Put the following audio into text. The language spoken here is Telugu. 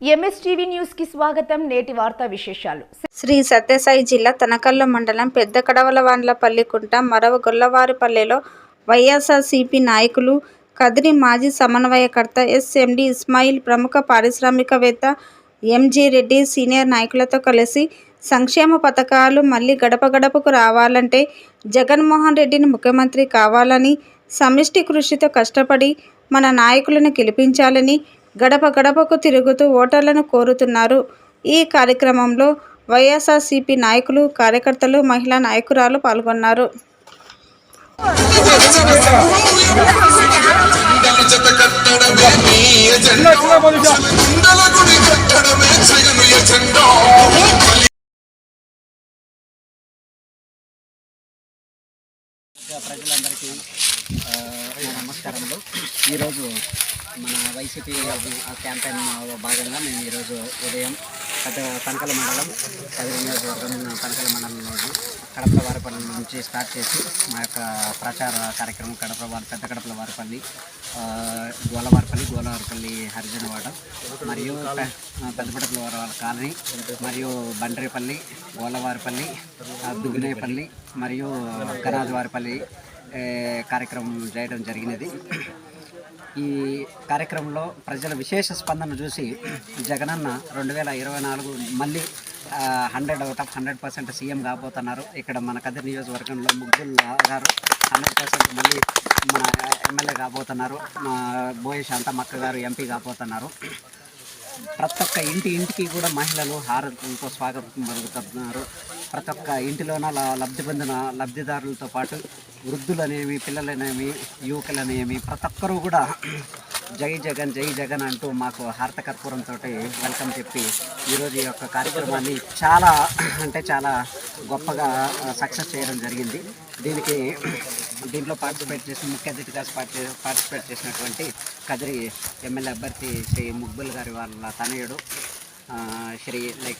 ఎంఎస్టీవీ న్యూస్కి స్వాగతం. నేటి వార్తా విశేషాలు. శ్రీ సత్యసాయి జిల్లా తనకల్ల మండలం పెద్ద కడవలవాండ్లపల్లికుంట మరవ గొల్లవారిపల్లెలో వైఎస్ఆర్సీపీ నాయకులు కదిరి మాజీ సమన్వయకర్త ఎస్ఎండి ఇస్మాయిల్ ప్రముఖ పారిశ్రామికవేత్త ఎంజే రెడ్డి సీనియర్ నాయకులతో కలిసి సంక్షేమ పథకాలు మళ్ళీ గడప గడపకు రావాలంటే జగన్మోహన్ రెడ్డిని ముఖ్యమంత్రి కావాలని సమిష్టి కృషితో కష్టపడి మన నాయకులను గెలిపించాలని గడప గడపకు తిరుగుతూ ఓటర్లను కోరుతున్నారు. ఈ కార్యక్రమంలో వైఎస్ఆర్సీపీ నాయకులు కార్యకర్తలు మహిళా నాయకురాలు పాల్గొన్నారు. ప్రజలందరికీ నమస్కారములు. ఈరోజు మన వైసీపీ క్యాంపెయిన్ భాగంగా మేము ఈరోజు ఉదయం పెద్ద మండలం కదిరి నియోజకవర్గం తనకల మండలంలో కడప వారిపల్లి నుంచి స్టార్ట్ చేసి మా యొక్క ప్రచార కార్యక్రమం కడప వారి పెద్ద కడపల వారిపల్లి గోలవారిపల్లి గోలవారిపల్లి హరిజనవాడ మరియు పెద్దపడపల వారి కాలనీ మరియు బండ్రేపల్లి గోలవారిపల్లి దుగ్గినేపల్లి మరియు గరాజవారిపల్లి కార్యక్రమం చేయడం జరిగినది. ఈ కార్యక్రమంలో ప్రజల విశేష స్పందన చూసి జగనన్న రెండు వేల ఇరవై నాలుగు మళ్ళీ hundred out of hundred percent CM కాబోతున్నారు. ఇక్కడ మన కదిరి నియోజకవర్గంలో ముగ్గురు గారు హండ్రెడ్ పర్సెంట్ మళ్ళీ మన ఎమ్మెల్యే కాబోతున్నారు. మా బోయ శాంతమక్క గారు ఎంపీ కాబోతున్నారు. ప్రతి ఒక్క ఇంటి ఇంటికి కూడా మహిళలు హారతులతో స్వాగతం పలుకుతున్నారు. ప్రతి ఒక్క ఇంటిలోన లబ్ధి పొందిన లబ్ధిదారులతో పాటు వృద్ధులనేమి పిల్లలనేమి యువకులనేమి ప్రతి ఒక్కరూ కూడా జై జగన్ జై జగన్ అంటూ మాకు హారత కర్పూరంతో వెల్కమ్ చెప్పి ఈరోజు ఈ యొక్క కార్యక్రమాన్ని చాలా అంటే చాలా గొప్పగా సక్సెస్ చేయడం జరిగింది. దీనికి దీంట్లో పార్టిసిపేట్ చేసి ముఖ్య అతిథిగా పార్టిసిపేట్ చేసినటువంటి కదిరి ఎమ్మెల్యే అభ్యర్థి శ్రీ ముగ్బుల్ గారి వాళ్ళ తనయుడు శ్రీ లైక్